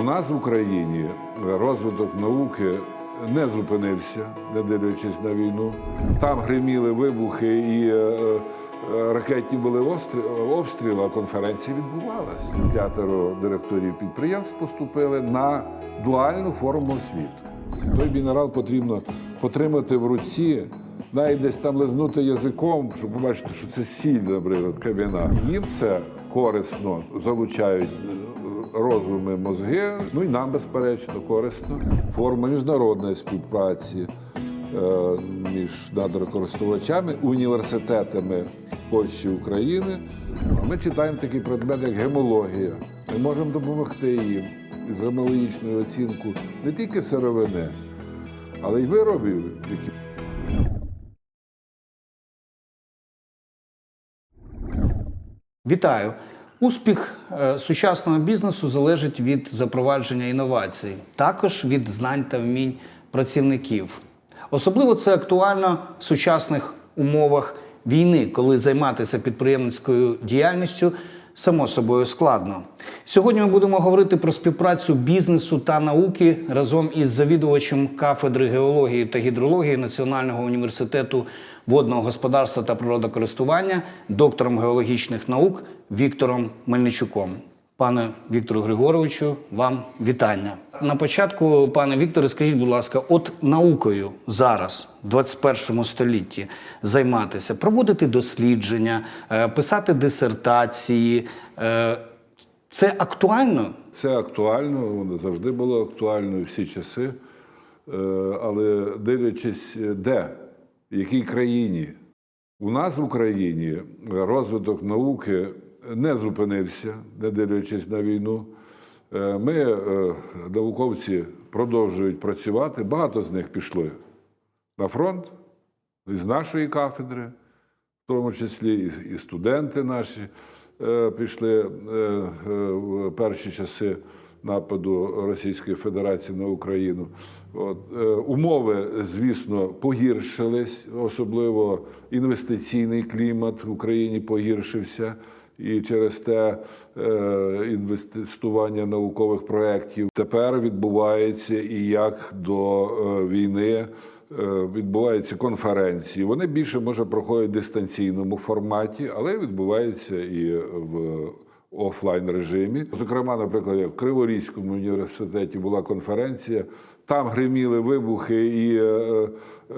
У нас в Україні розвиток науки не зупинився, не дивлячись на війну. Там гриміли вибухи і е, е, ракетні були обстріли, а конференція відбувалася. П'ятеро директорів підприємств поступили на дуальну форму освіти. Той мінерал потрібно потримати в руці, навіть десь там лизнути язиком, щоб побачити, що це сіль, наприклад, кам'яна. Їм це корисно залучають е, розуми, мозги. Ну і нам, безперечно, корисно. Форма міжнародної співпраці е, між надрокористувачами, університетами Польщі України. А ми читаємо такий предмет, як гемологія. Ми можемо допомогти їм із гемологічною оцінкою не тільки сировини, але й виробів, які Вітаю! Успіх е, сучасного бізнесу залежить від запровадження інновацій, також від знань та вмінь працівників. Особливо це актуально в сучасних умовах війни, коли займатися підприємницькою діяльністю само собою складно. Сьогодні ми будемо говорити про співпрацю бізнесу та науки разом із завідувачем кафедри геології та гідрології Національного університету водного господарства та природокористування, доктором геологічних наук Віктором Мельничуком. Пане Віктору Григоровичу, вам вітання. На початку, пане Вікторе, скажіть, будь ласка, от наукою зараз, в 21 столітті, займатися, проводити дослідження, е, писати дисертації. е, Це актуально? Це актуально, воно завжди було актуально всі часи. Е, Але дивлячись, де, в якій країні. У нас в Україні розвиток науки не зупинився, не дивлячись на війну. Е, Ми, е, науковці, продовжують працювати. Багато з них пішли на фронт із нашої кафедри, в тому числі і- студенти наші е, пішли в перші часи нападу Російської Федерації на Україну. От, умови, звісно, погіршились, особливо інвестиційний клімат в Україні погіршився. І через те е, інвестування наукових проєктів тепер відбувається і як до е, війни е, відбуваються конференції. Вони більше може проходять в дистанційному форматі, але відбуваються і в офлайн режимі. Зокрема, наприклад, в Криворізькому університеті була конференція. Там гриміли вибухи і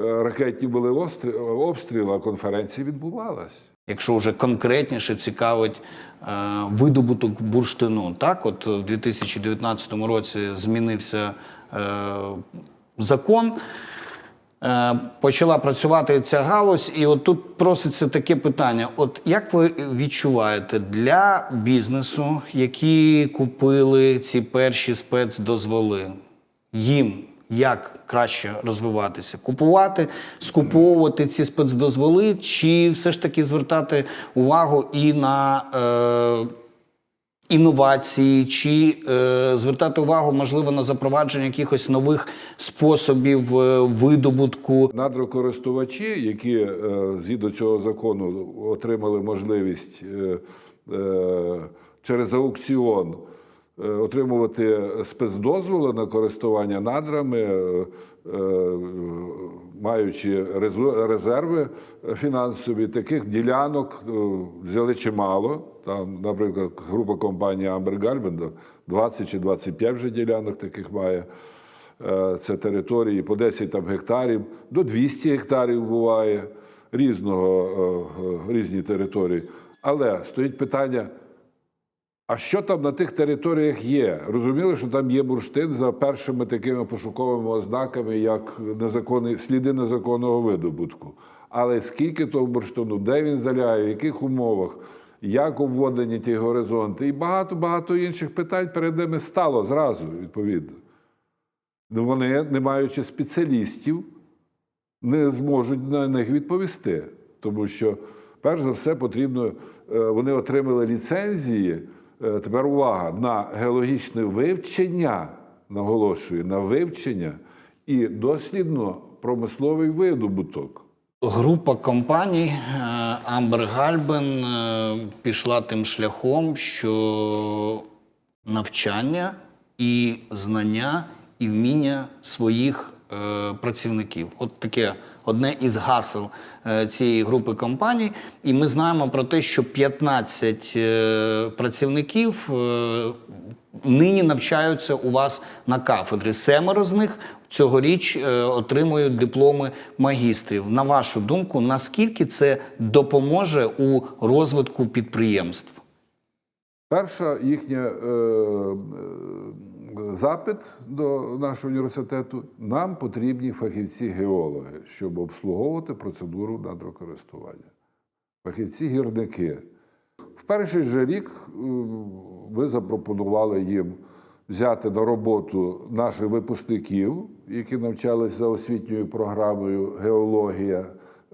ракетні були обстріли, а конференція відбувалась. Якщо вже конкретніше цікавить е, видобуток бурштину, так от в 2019 році змінився е, закон. Е, Почала працювати ця галузь, і от тут проситься таке питання: от як ви відчуваєте для бізнесу, які купили ці перші спецдозволи, їм як краще розвиватися? Купувати, скуповувати ці спецдозволи, чи все ж таки звертати увагу і на е, інновації, чи е, звертати увагу, можливо, на запровадження якихось нових способів е, видобутку? Надрокористувачі, які е, згідно цього закону отримали можливість е, е, через аукціон отримувати спецдозволи на користування надрами, е, е, маючи резерви фінансові, таких ділянок е, взяли чимало. Там, наприклад, група компанії Galvin 20 чи 25 вже ділянок таких має. Е, Це території по 10 там, гектарів, до 200 гектарів буває різного, е, е, різні території. Але стоїть питання: а що там на тих територіях є? Розуміли, що там є бурштин за першими такими пошуковими ознаками, як незаконний, сліди незаконного видобутку. Але скільки того бурштину, де він залягає, в яких умовах, як обводені ті горизонти, і багато-багато інших питань перед ними стало зразу, відповідно. Ну, Вони, не маючи спеціалістів, не зможуть на них відповісти. Тому що, перш за все, потрібно, е, вони отримали ліцензії. Е, Тепер увага на геологічне вивчення, наголошую, на вивчення і дослідно промисловий видобуток. Група компаній Galben е, пішла тим шляхом, що навчання і знання, і вміння своїх працівників. От таке одне із гасел е, цієї групи компаній. І ми знаємо про те, що 15 е, працівників е, нині навчаються у вас на кафедрі. Семеро з них цьогоріч е, отримують дипломи магістрів. На вашу думку, наскільки це допоможе у розвитку підприємств? Перша їхня е, е, запит до нашого університету нам потрібні фахівці-геологи, щоб обслуговувати процедуру надрокористування. Фахівці-гірники. В перший же рік е, ми запропонували їм взяти на роботу наших випускників, які навчалися за освітньою програмою геологія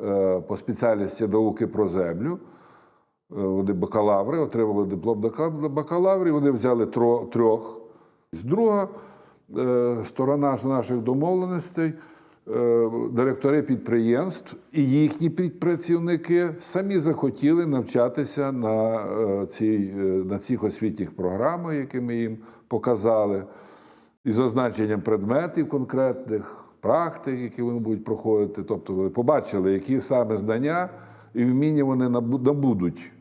е, по спеціальності науки про землю. Е, Вони бакалаври, отримали диплом бака- бакалаврів, вони взяли трьох. Друга е, сторона наших домовленостей, е, директори підприємств і їхні підпрацівники самі захотіли навчатися на, е, цій, на цих освітніх програмах, які ми їм показали, із зазначенням предметів конкретних, практик, які вони будуть проходити. Тобто вони побачили, які саме знання і вміння вони набудуть,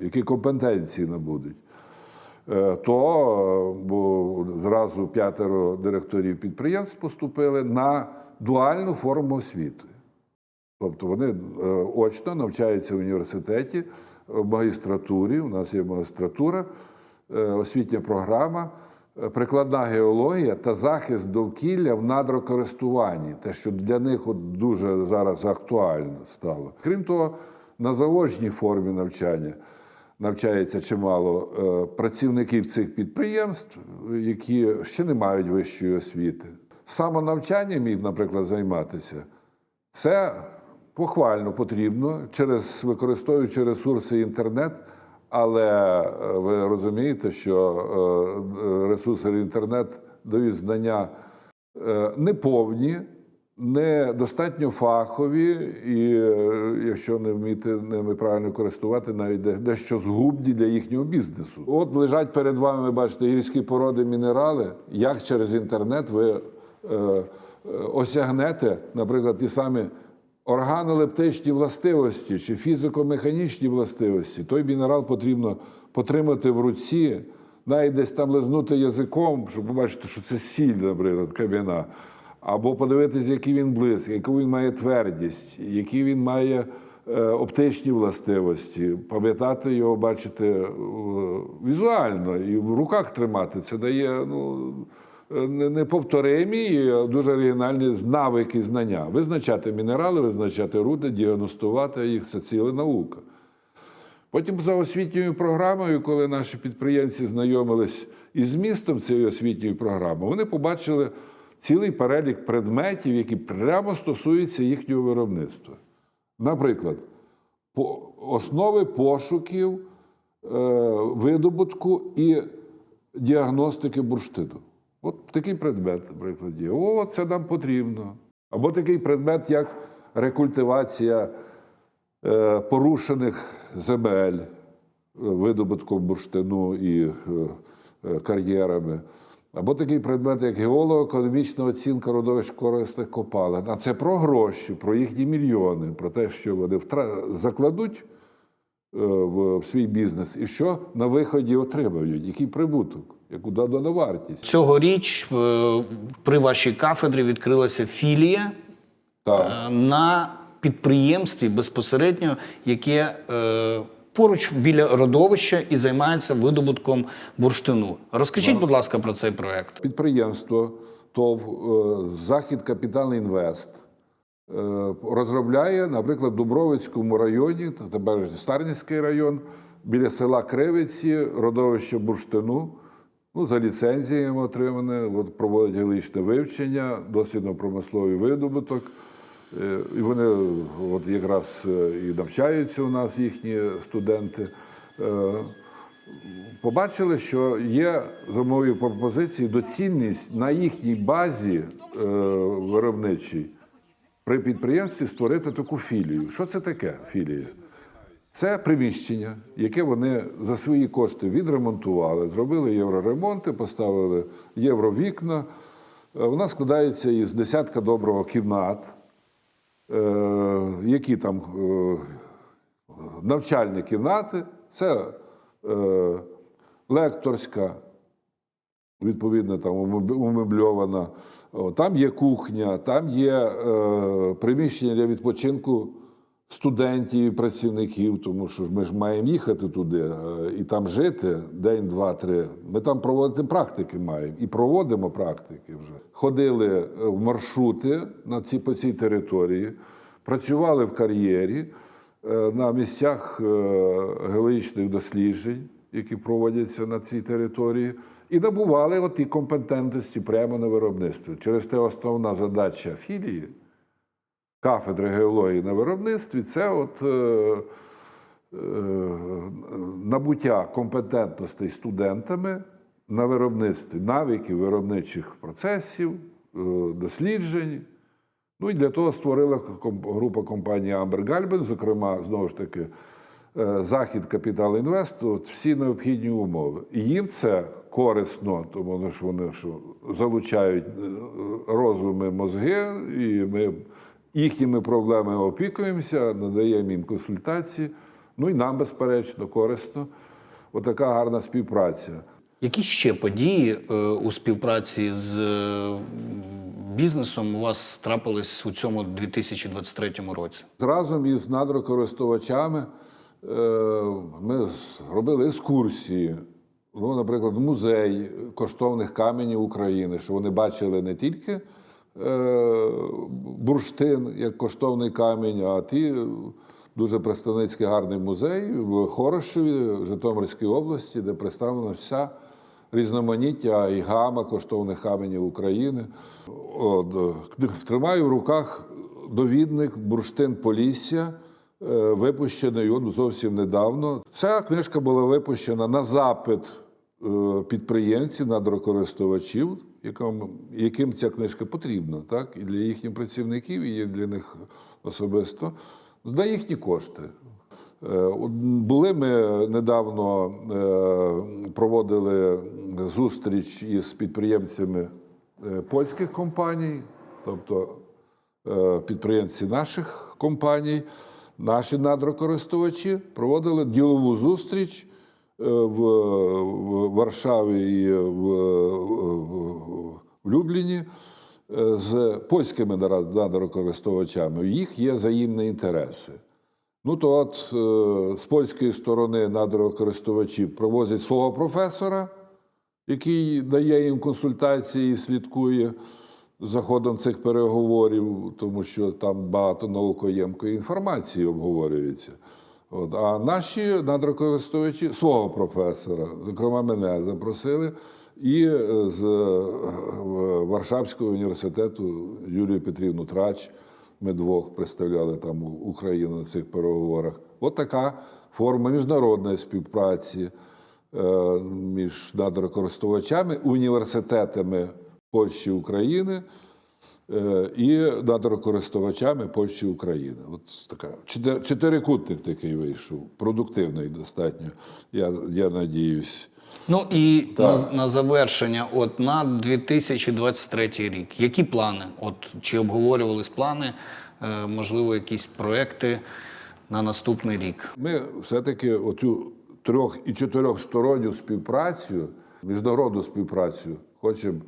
які компетенції набудуть. Е, То е, бо зразу п'ятеро директорів підприємств поступили на дуальну форму освіти. Тобто вони е, очно навчаються в університеті, в магістратурі. У нас є магістратура, освітня програма, прикладна геологія та захист довкілля в надрокористуванні. Те, що для них от дуже зараз актуально стало. Крім того, на заочній формі навчання навчається чимало е, працівників цих підприємств, які ще не мають вищої освіти. Самонавчанням їм, наприклад, займатися. Це похвально потрібно через використовуючи ресурси інтернет. Але е, ви розумієте, що е, ресурси інтернет дають знання неповні, недостатньо фахові, і е, якщо не вміти ними правильно користувати, навіть дещо згубні для їхнього бізнесу. От лежать перед вами, ви бачите, гірські породи, мінерали. Як через інтернет ви е, е, осягнете, наприклад, ті самі органолептичні властивості чи фізико-механічні властивості, той мінерал потрібно потримати в руці, навіть десь там лизнути язиком, щоб побачити, що це сіль, наприклад, кам'яна. Або подивитись, який він блиск, яку він має твердість, які він має е, оптичні властивості, пам'ятати його, бачити е, візуально і в руках тримати. Це дає ну, е, не- неповторимі, і дуже оригінальні навики знання. Визначати мінерали, визначати руди, діагностувати їх це ціла наука. Потім за освітньою програмою, коли наші підприємці знайомились із змістом цієї освітньої програми, вони побачили цілий перелік предметів, які прямо стосуються їхнього виробництва. Наприклад, основи пошуків, е, видобутку і діагностики бурштину. От такий предмет, наприклад, є. О, це нам потрібно. Або такий предмет, як рекультивація е, порушених земель е, видобутком бурштину і кар'єрами. Або такий предмет, як геолого-економічна оцінка родовищ корисних копалин. А це про гроші, про їхні мільйони, про те, що вони закладуть е, в свій бізнес і що на виході отримають, який прибуток, яку додану вартість. Цьогоріч е, при вашій кафедрі відкрилася філія Так. е, на підприємстві безпосередньо, яке поруч біля родовища і займається видобутком бурштину. Розкажіть, будь ласка, про цей проект. Підприємство ТОВ е, Захід Капітал Інвест е, розробляє, наприклад, в Дубровицькому районі, тепер Старнівський район, біля села Кривиці, родовище бурштину. Ну, за ліцензіями отримане, от проводять геологічне вивчення, дослідно-промисловий видобуток. Е, І вони от якраз е, і навчаються у нас їхні студенти. Е, побачили, що є за моєю пропозицією доцільність на їхній базі виробничій при підприємстві створити таку філію. Що це таке філія? Це приміщення, яке вони за свої кошти відремонтували, зробили євроремонти, поставили євровікна. Вона складається із десятка доброго кімнат, які там е, навчальні кімнати, це е, лекторська, відповідно, там умеб- умебльована. Там є кухня, там є е, приміщення для відпочинку студентів працівників, тому що ми ж маємо їхати туди е, і там жити день, два, три. Ми там проводити практики маємо і проводимо практики вже. Ходили е, в маршрути на ці, по цій території, працювали в кар'єрі е, на місцях геологічних досліджень, які проводяться на цій території, і набували от ті компетентності прямо на виробництві. Через те основна задача філії кафедри геології на виробництві це от, е, е, набуття компетентностей студентами на виробництві, навиків виробничих процесів, е, досліджень. Ну і для того створила група компанії Амбер Гальбен, зокрема, знову ж таки, е, Захід Капітал Інвест, от всі необхідні умови. Їм це корисно, тому що вони що, залучають е, розуми, мозги, і ми їхніми проблемами опікуємося, надаємо їм консультації. Ну і нам, безперечно, корисно. Отака гарна співпраця. Які ще події е, у співпраці з е, бізнесом у вас трапились у цьому 2023 році? Разом із надрокористувачами е, ми робили екскурсії. Ну, наприклад, музей коштовних каменів України, що вони бачили не тільки бурштин як коштовний камінь, а ті дуже представницький гарний музей в Хорошеві, Житомирській області, де представлена вся різноманіття і гама коштовних каменів України. От, е, тримаю в руках довідник Бурштин Полісся, е, випущений от зовсім недавно. Ця книжка була випущена на запит е, підприємців, надрокористувачів, яким, ця книжка потрібна, так? і для їхніх працівників, і для них особисто, за їхні кошти. Е, Були ми недавно е, проводили зустріч із підприємцями е, польських компаній, тобто підприємці наших компаній, наші надрокористувачі проводили ділову зустріч в, в Варшаві і в, в, в Любліні е, з польськими надрокористувачами. Їх є взаємні інтереси. Ну то от е, з польської сторони надрокористувачі провозять свого професора, який дає їм консультації і слідкує за ходом цих переговорів, тому що там багато наукоємкої інформації обговорюється. От. А наші надрокористувачі свого професора, зокрема, мене запросили, і е, з е, Варшавського університету Юлію Петрівну Трач. Ми двох представляли там Україну на цих переговорах. От така форма міжнародної співпраці е, між надрокористувачами, університетами Польщі України і надрокористувачами Польщі і України. От така чотир- чотирикутник такий вийшов, продуктивний достатньо. Я, я надіюсь. Ну і на, на завершення, от на 2023 рік, які плани? От чи обговорювались плани, е, можливо, якісь проекти на наступний рік? Ми все-таки оцю трьох і чотирьохсторонню співпрацю, міжнародну співпрацю, хочемо е,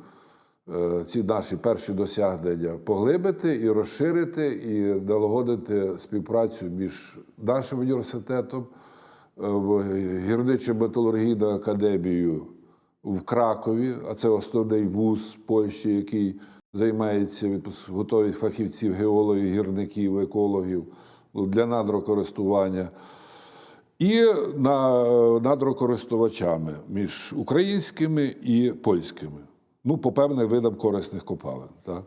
ці наші перші досягнення поглибити і розширити, і налагодити співпрацю між нашим університетом, е, в гірничо-металургійною академією в Кракові, а це основний вуз Польщі, який займається готують фахівців, геологів, гірників, екологів ну, для надрокористування. І надрокористувачами між українськими і польськими. Ну, по певним видам корисних копалин. Так?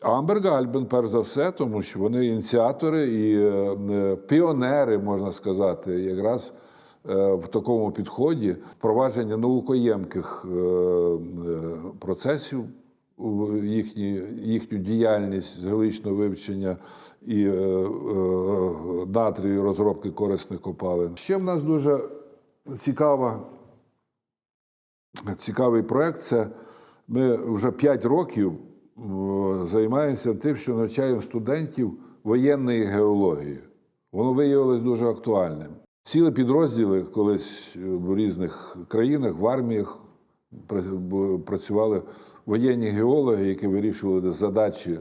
Амбер Гальбен, перш за все, тому що вони ініціатори і е, е, піонери, можна сказати, якраз е, в такому підході впровадження наукоємких процесів їхні, їхню діяльність з геологічного вивчення і натрію розробки корисних копалин. Ще в нас дуже цікава, цікавий проект. Це ми вже 5 років е, займаємося тим, що навчаємо студентів воєнної геології. Воно виявилось дуже актуальним. Цілі підрозділи колись в різних країнах, в арміях працювали воєнні геологи, які вирішували задачі е,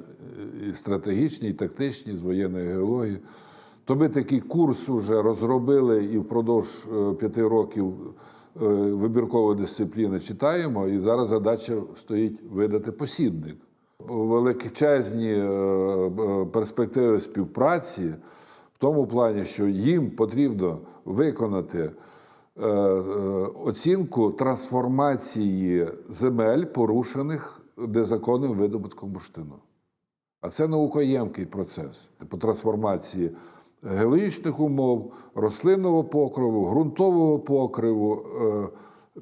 і стратегічні, і тактичні з воєнної геології. То ми такий курс вже розробили і впродовж е, п'яти років е, вибіркової дисципліни читаємо, і зараз задача стоїть видати посібник. Величезні е, е, перспективи співпраці в тому плані, що їм потрібно виконати оцінку трансформації земель, порушених незаконним видобутком бурштину. А це наукоємкий процес по трансформації геологічних умов, рослинного покриву, ґрунтового покриву, е,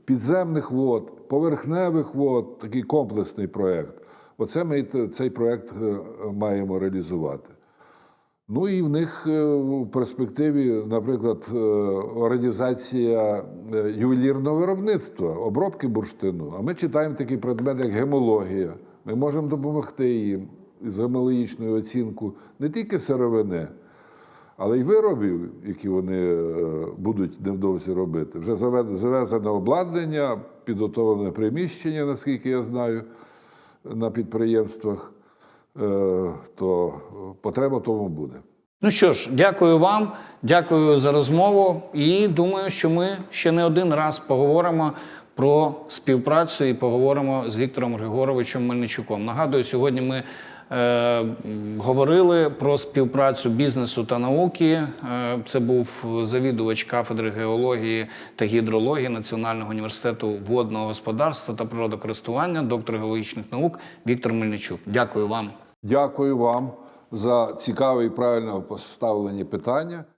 підземних вод, поверхневих вод, такий комплексний проєкт. Оце ми цей проєкт е, маємо реалізувати. Ну і в них е, в перспективі, наприклад, організація ювелірного виробництва, обробки бурштину. А ми читаємо такий предмет, як гемологія. Ми можемо допомогти їм з гемологічною оцінкою не тільки сировини, але й виробів, які вони е, будуть невдовзі робити. Вже заве- завезене обладнання, підготовлене приміщення, наскільки я знаю, на підприємствах, е, то потреба тому буде. Ну що ж, дякую вам, дякую за розмову. І думаю, що ми ще не один раз поговоримо про співпрацю і поговоримо з Віктором Григоровичем Мельничуком. Нагадую, сьогодні ми говорили про співпрацю бізнесу та науки. Е, це був завідувач кафедри геології та гідрології Національного університету водного господарства та природокористування, доктор геологічних наук Віктор Мельничук. Дякую вам. Дякую вам за цікаве і правильно поставлені питання.